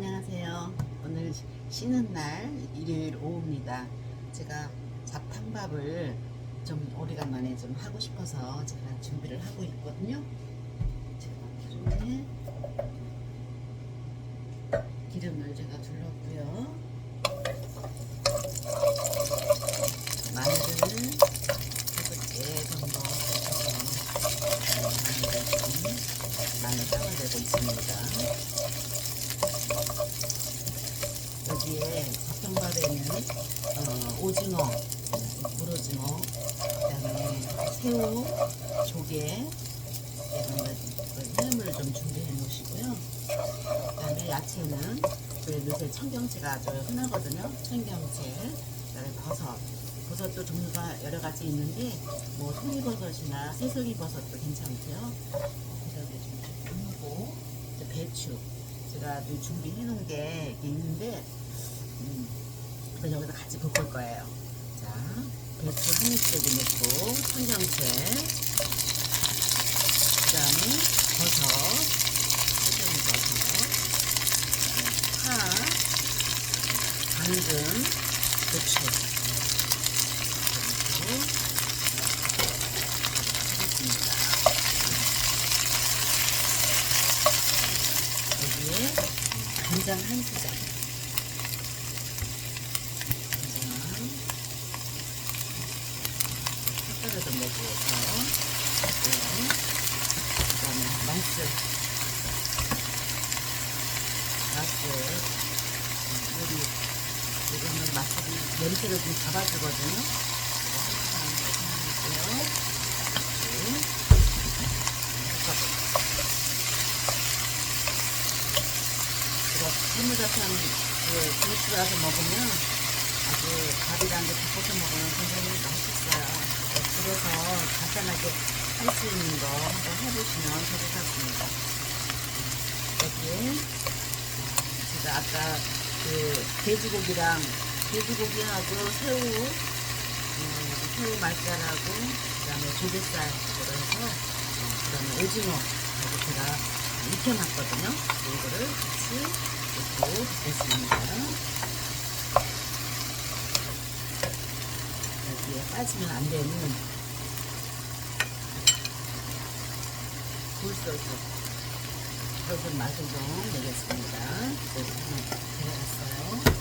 안녕하세요. 오늘 쉬는 날 일요일 오후입니다. 제가 잡탕밥을 좀 오래간만에 좀 하고 싶어서 제가 준비를 하고 있거든요. 제가 기름에 기름을 제가 둘렀고요. 마늘을 개 정도 마늘을 좀 마늘 빵을 내고 있습니다. 덮밥에는 어, 오징어, 물오징어, 그다음에 새우, 조개 이런 거 햄을 좀 준비해 놓으시고요. 그다음에 야채는 요새 청경채가 아주 흔하거든요. 청경채, 그다음에 버섯. 버섯도 종류가 여러 가지 있는데 뭐 송이버섯이나 새송이버섯도 괜찮고요. 그다음에 좀 이제 배추. 제가 또 준비해 놓은 게 있는데 음, 그래서 여기서 같이 볶을 거예요. 자, 배추 한 입짜리 넣고 청경채, 그 다음에 버섯, 소금 버섯, 파, 당근, 고추 그리고 간장 한 수저. 간장. 색깔을 좀 내기 위해서. 하고요. 맛술. 음, 요리. 이거는 맛술이 냄새를 좀 잡아주거든요. 해물자판 그 김치라서 먹으면 아주 밥이랑 게 덮어서 먹으면 굉장히 맛있어요. 그래서 간단하게 할 수 있는 거 한번 해보시면 좋을 것 같습니다. 여기에 제가 아까 그 돼지고기랑 돼지고기하고 새우, 음, 새우 말살하고 그다음에 조개살 그거로 해서 어, 그다음에 오징어하고 제가 익혀놨거든요. 이거를 같이 넣고 볶겠습니다. 빠지면 안 되는 굴소스 그것은 맛을 좀 내겠습니다. 여기 하나 들어갔어요.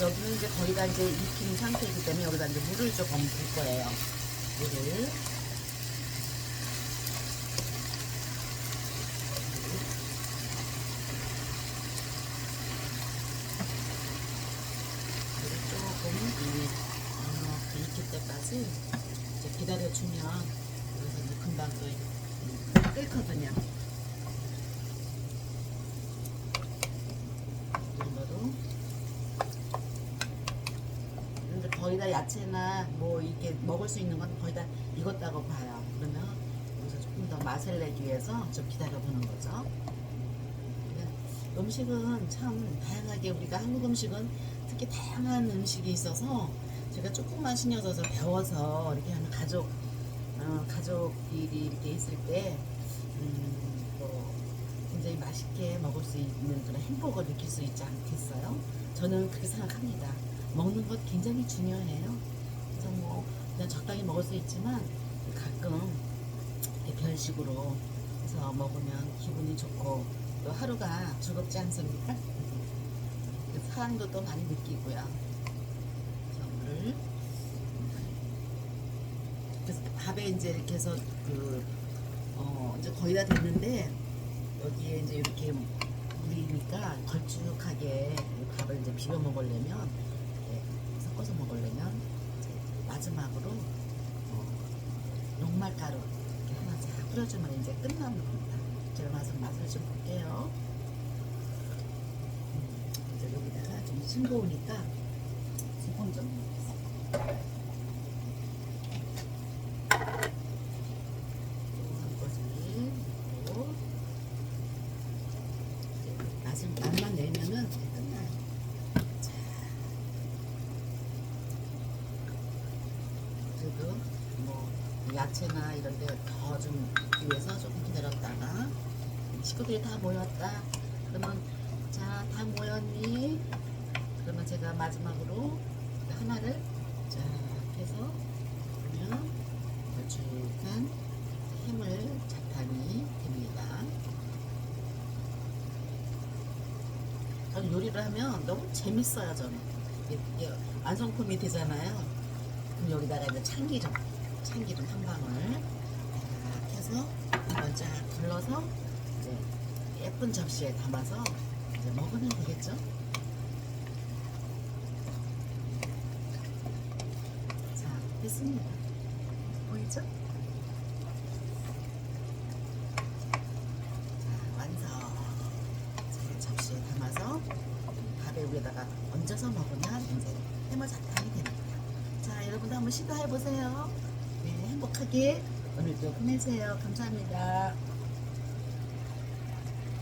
여기는 이제 거의 다 이제 익힌 상태이기 때문에 여기다 이제 물을 조금 붓을 거예요. 물을 조금 이 어, 익힐 때까지 이제 기다려주면 여기서 금방 또 음, 끓거든요. 이 정도로. 근데 거의 다 야채나 뭐 이렇게 먹을 수 있는 건 거의 다 익었다고 봐요. 그러면 여기서 조금 더 맛을 내기 위해서 좀 기다려보는 거죠. 음식은 참 다양하게 우리가 한국 음식은 특히 다양한 음식이 있어서 제가 조금만 신경 써서 배워서 이렇게 하는 가족 어, 가족끼리 이렇게 있을 때 음, 뭐 굉장히 맛있게 먹을 수 있는 그런 행복을 느낄 수 있지 않겠어요? 저는 그렇게 생각합니다. 먹는 것 굉장히 중요해요. 그래서 뭐 그냥 적당히 먹을 수 있지만 가끔 별식으로 해서 먹으면 기분이 좋고 또 하루가 즐겁지 않습니까? 그 사랑도 또 많이 느끼고요. 그래서 물을 그래서 밥에 이제 이렇게 해서 그 어, 이제 거의 다 됐는데 여기에 이제 이렇게 물이니까 걸쭉하게 이 밥을 이제 비벼 먹으려면 섞어서 먹으려면 이제 마지막으로 어, 녹말가루 이렇게 하나 쫙 뿌려주면 이제 끝나는 겁니다. 제가 맛을 맛을 좀 볼게요. 음, 이제 여기다가 좀 싱거우니까 스푼 좀 넣겠습니다. 섞어주기 그리고 이제 맛을 맛만 내면은 이제 끝나요. 자, 그래도 뭐 야채나 이런 데 더 좀 위해서 조금 기다렸다가 식구들이 다 모였다. 그러면 자, 다 모였니? 그러면 제가 마지막으로 하나를 쫙 해서 그러면 걸쭉한 해물 자판이 됩니다. 저는 요리를 하면 너무 재밌어요, 저는. 이게 완성품이 되잖아요. 그럼 여기다가 이제 참기름, 참기름 한 방울 딱 해서 한번 쫙 불러서 이제 예쁜 접시에 담아서 이제 먹으면 되겠죠? 자, 됐습니다. 보이죠? 자, 완성. 자, 접시에 담아서 밥에 위에다가 얹어서 먹으면 이제 해물자판이 됩니다. 자, 여러분도 한번 시도해 보세요. 네, 행복하게 보내세요. 감사합니다.